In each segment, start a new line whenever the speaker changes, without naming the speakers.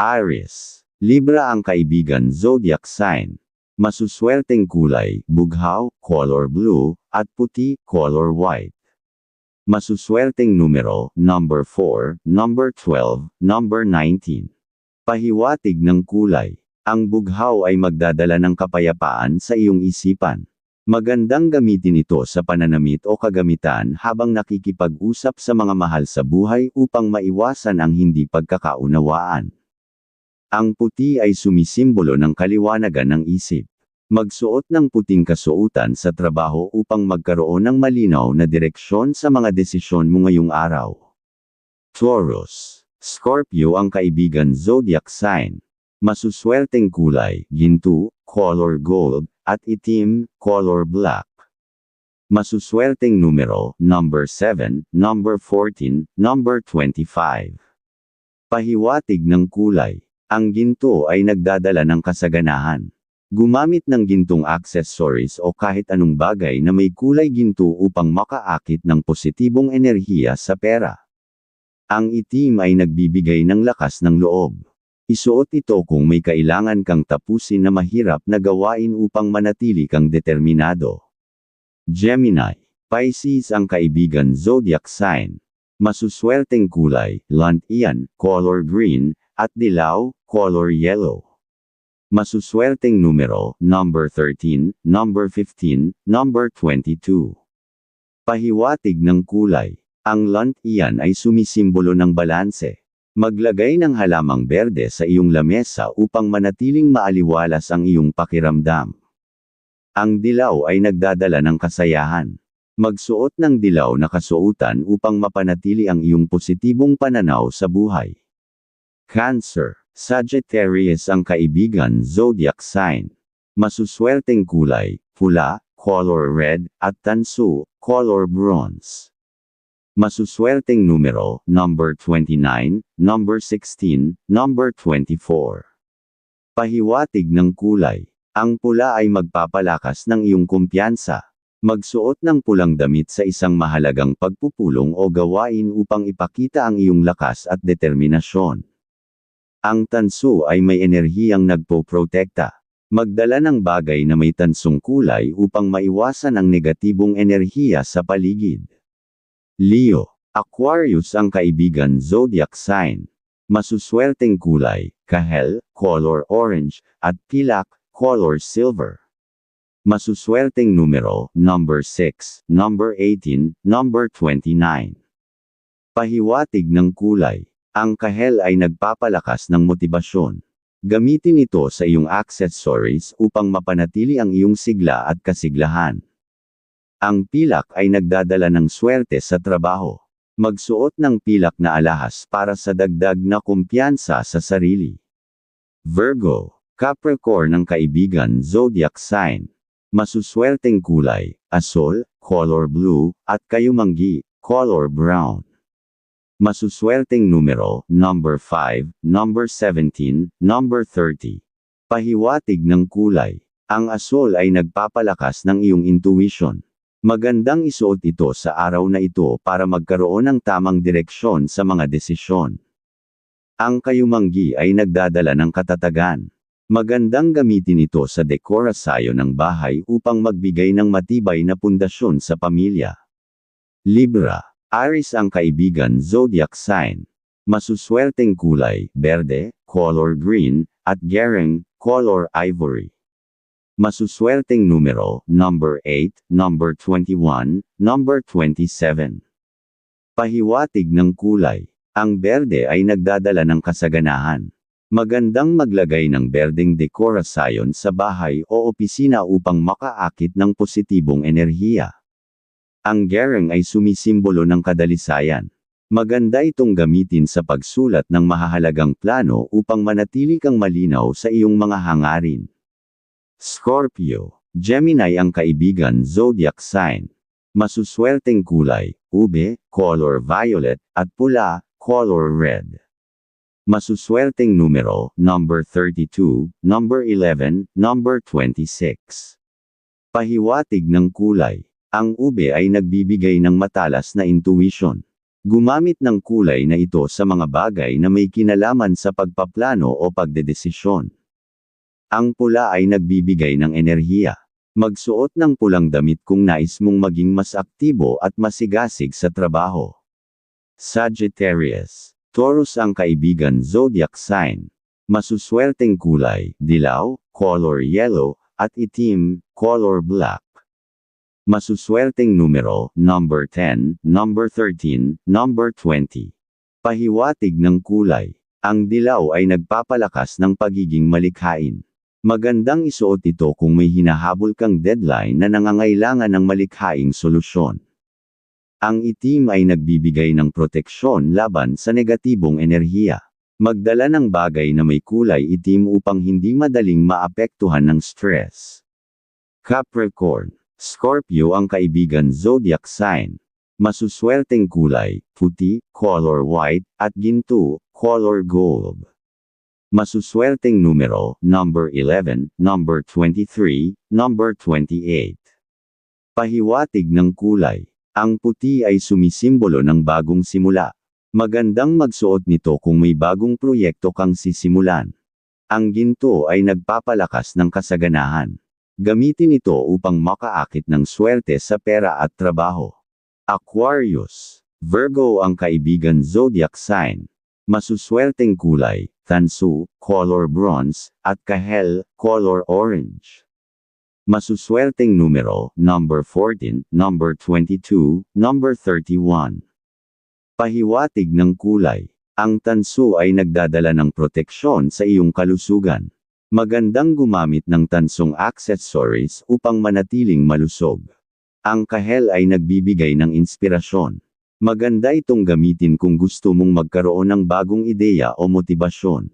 Aries. Libra ang kaibigan zodiac sign. Masuswerteng kulay, bughaw, color blue, at puti, color white. Masuswerteng numero, number 4, number 12, number 19. Pahiwatig ng kulay. Ang bughaw ay magdadala ng kapayapaan sa iyong isipan. Magandang gamitin ito sa pananamit o kagamitan habang nakikipag-usap sa mga mahal sa buhay upang maiwasan ang hindi pagkakaunawaan. Ang puti ay sumisimbolo ng kaliwanagan ng isip. Magsuot ng puting kasuotan sa trabaho upang magkaroon ng malinaw na direksyon sa mga desisyon mo ngayong araw. Taurus. Scorpio ang kaibigan zodiac sign. Masuswerteng kulay, ginto, color gold, at itim, color black. Masuswerteng numero, number 7, number 14, number 25. Pahiwatig ng kulay. Ang ginto ay nagdadala ng kasaganahan. Gumamit ng gintong accessories o kahit anong bagay na may kulay ginto upang makaakit ng positibong enerhiya sa pera. Ang itim ay nagbibigay ng lakas ng loob. Isuot ito kung may kailangan kang tapusin na mahirap na gawain upang manatili kang determinado. Gemini. Pisces ang kaibigan zodiac sign. Masuswerteng kulay, lantian, color green, at dilaw, color yellow. Masuswerteng numero, number 13, number 15, number 22. Pahiwatig ng kulay. Ang lantian ay sumisimbolo ng balanse. Maglagay ng halamang berde sa iyong lamesa upang manatiling maaliwalas ang iyong pakiramdam. Ang dilaw ay nagdadala ng kasayahan. Magsuot ng dilaw na kasuotan upang mapanatili ang iyong positibong pananaw sa buhay. Cancer. Sagittarius ang kaibigan zodiac sign. Masuswerteng kulay, pula, color red, at tanso, color bronze. Masuswerteng numero, number 29, number 16, number 24. Pahiwatig ng kulay. Ang pula ay magpapalakas ng iyong kumpiyansa. Magsuot ng pulang damit sa isang mahalagang pagpupulong o gawain upang ipakita ang iyong lakas at determinasyon. Ang tanso ay may enerhiyang nagpo-protekta. Magdala ng bagay na may tansong kulay upang maiwasan ang negatibong enerhiya sa paligid. Leo. Aquarius ang kaibigan zodiac sign. Masuswerteng kulay, kahel, color orange, at pilak, color silver. Masuswerteng numero, number 6, number 18, number 29. Pahiwatig ng kulay. Ang kahel ay nagpapalakas ng motibasyon. Gamitin ito sa iyong accessories upang mapanatili ang iyong sigla at kasiglahan. Ang pilak ay nagdadala ng swerte sa trabaho. Magsuot ng pilak na alahas para sa dagdag na kumpiyansa sa sarili. Virgo, Capricorn ng kaibigan zodiac sign. Masuswerteng kulay, asol, color blue, at kayumanggi, color brown. Masuswerteng numero, number 5, number 17, number 30. Pahiwatig ng kulay. Ang asol ay nagpapalakas ng iyong intuition. Magandang isuot ito sa araw na ito para magkaroon ng tamang direksyon sa mga desisyon. Ang kayumanggi ay nagdadala ng katatagan. Magandang gamitin ito sa dekorasyon ng bahay upang magbigay ng matibay na pundasyon sa pamilya. Libra. Aris ang kaibigan zodiac sign. Masuswerteng kulay, berde, color green, at gereng, color ivory. Masuswerteng numero, number 8, number 21, number 27. Pahiwatig ng kulay. Ang berde ay nagdadala ng kasaganahan. Magandang maglagay ng berdeng dekorasyon sa bahay o opisina upang makaakit ng positibong enerhiya. Ang gereng ay sumisimbolo ng kadalisayan. Maganda itong gamitin sa pagsulat ng mahahalagang plano upang manatili kang malinaw sa iyong mga hangarin. Scorpio. Gemini ang kaibigan zodiac sign. Masuswerteng kulay, ube, color violet, at pula, color red. Masuswerteng numero, number 32, number 11, number 26. Pahiwatig ng kulay. Ang ube ay nagbibigay ng matalas na intuition. Gumamit ng kulay na ito sa mga bagay na may kinalaman sa pagpaplano o pagdedesisyon. Ang pula ay nagbibigay ng enerhiya. Magsuot ng pulang damit kung nais mong maging mas aktibo at masigasig sa trabaho. Sagittarius. Taurus ang kaibigan zodiac sign. Masuswerteng kulay, dilaw, color yellow, at itim, color black. Masuswerteng numero, number 10, number 13, number 20. Pahiwatig ng kulay. Ang dilaw ay nagpapalakas ng pagiging malikhain. Magandang isuot ito kung may hinahabol kang deadline na nangangailangan ng malikhaing solusyon. Ang itim ay nagbibigay ng proteksyon laban sa negatibong enerhiya. Magdala ng bagay na may kulay itim upang hindi madaling maapektuhan ng stress. Capricorn. Scorpio ang kaibigan zodiac sign. Masuswerteng kulay, puti, color white, at ginto, color gold. Masuswerteng numero, number 11, number 23, number 28. Pahiwatig ng kulay. Ang puti ay sumisimbolo ng bagong simula. Magandang magsuot nito kung may bagong proyekto kang sisimulan. Ang ginto ay nagpapalakas ng kasaganahan. Gamitin ito upang makaakit ng swerte sa pera at trabaho. Aquarius. Virgo ang kaibigan zodiac sign. Masuswerteng kulay, tansu, color bronze, at kahel, color orange. Masuswerteng numero, number 14, number 22, number 31. Pahiwatig ng kulay. Ang tanso ay nagdadala ng proteksyon sa iyong kalusugan. Magandang gumamit ng tansong accessories upang manatiling malusog. Ang kahel ay nagbibigay ng inspirasyon. Maganda itong gamitin kung gusto mong magkaroon ng bagong ideya o motibasyon.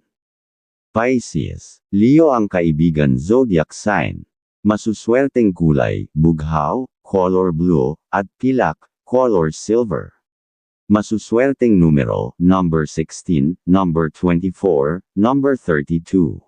Pisces, Leo ang kaibigan zodiac sign. Masuswerteng kulay, bughaw, color blue, at pilak, color silver. Masuswerteng numero, number 16, number 24, number 32.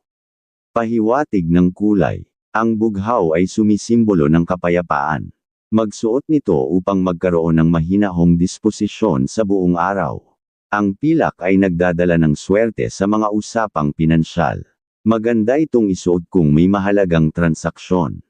Pahiwatig ng kulay. Ang bughaw ay sumisimbolo ng kapayapaan. Magsuot nito upang magkaroon ng mahinahong disposisyon sa buong araw. Ang pilak ay nagdadala ng swerte sa mga usapang pinansyal. Maganda itong isuot kung may mahalagang transaksyon.